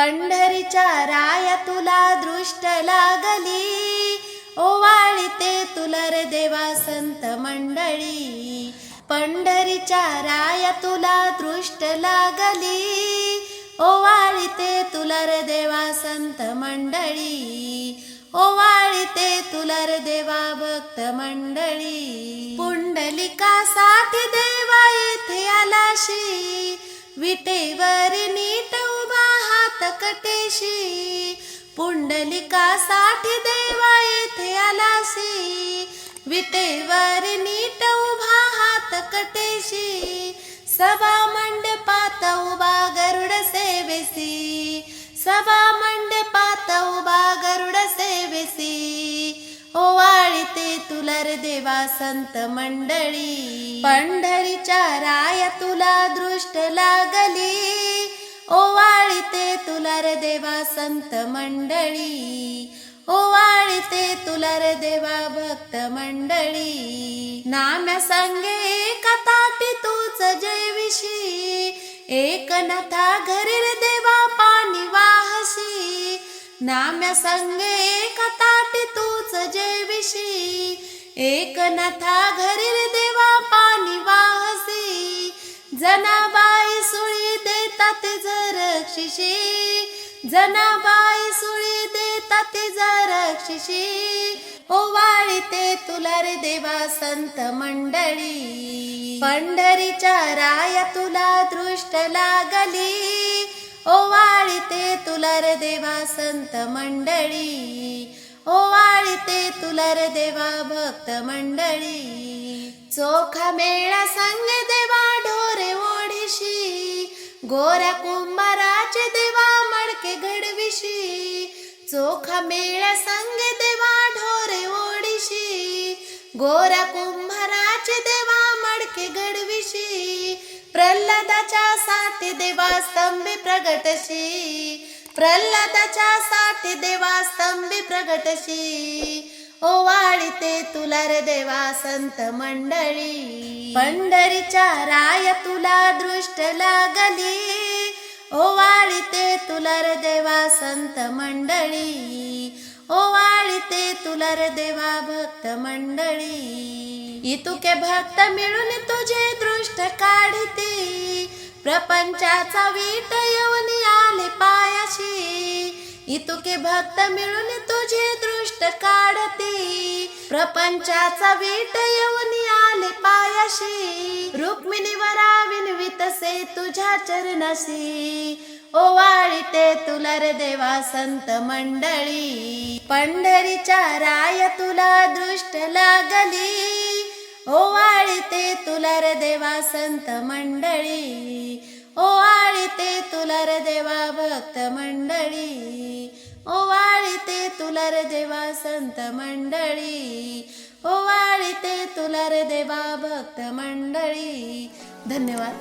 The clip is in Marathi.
पंढरीच्या राया तुला दृष्ट लागली. ओवाळीते तुला रे देवा संत मंडळी. पंढरीच्या राया तुला दृष्ट लागली. ओवाळीते तुला रे देवा संत मंडळी. ओवाळीते तुला रे देवा भक्त मंडळी. पुंडलिकासाठी देवा येथे आलाशी. विटेवर नीट प्रकटेशी पुंडलिकासाठी देवा येथे आलाशी. विटेवर नीट उभा हात कटेशी. सभा मंडपात उभा गरुड सेवेसी सभा मंडपात उभा गरुड सेवेसी ओवाळीते तुला तुलर देवा संत मंडळी. पंढरीच्या राया तुला दृष्ट लागली. ओवा तुला देवा संत मंडळी. ओवाळते तुला देवा भक्त मंडळी. नाम्या सांगे एका तूच जयविषी एक नथा घरीर देवा पाणी वाहसी नाम्या सांगे एका तूच जयविषी एक नथा घरीर देतात जरक्षिशी जनाबाई सुळी देतात जरक्षिशी ओवाळीते तुला रे देवा संत मंडळी. पंढरीच्या राया तुला दृष्ट लागली. ओवाळीते तुला रे देवा संत मंडळी. ओवाळीते तुला रे देवा भक्त मंडळी. चोखा मेळा संग देवा ढो गोऱ्या कुंभाराचे देवा मडके घडविशी. चोखा मेळा संग देवा ढोरे ओडिशी गोऱ्या कुंभाराचे देवा मडके घडविशी. प्रल्हादाच्या साठी देवा स्तंभी प्रगटशी. प्रल्हादाच्या साठी देवा स्तंभी प्रगटशी. ओवाळीते तुला रे देवा संत मंडळी. पंढरीच्या राय तुला दृष्ट लागली. ओवाळीते तुला रे देवा संत मंडळी. ओवाळीते तुला रे देवा भक्त मंडळी. इतुके भक्त मिळून तुझे दृष्ट काढते. प्रपंचाचा वीट येऊन आले पायाशी. इतुके भक्त मिळून तुझे दृष्ट काढते. प्रपंचाचा वीट येऊन आले पायाशी रुक्मिणी वरा विनवितसे तुझ्या चरणाशी. ओवाळीते तुला रे देवा संत मंडळी पंढरीच्या राय तुला दृष्ट लागली. ओवाळीते तुला रे देवा संत मंडळी ओवाळीते तुला रे देवा भक्त मंडळी. ओवाळीते तुला रे देवा संत मंडळी ओवाळीते तुला रे देवा भक्त मंडळी. धन्यवाद.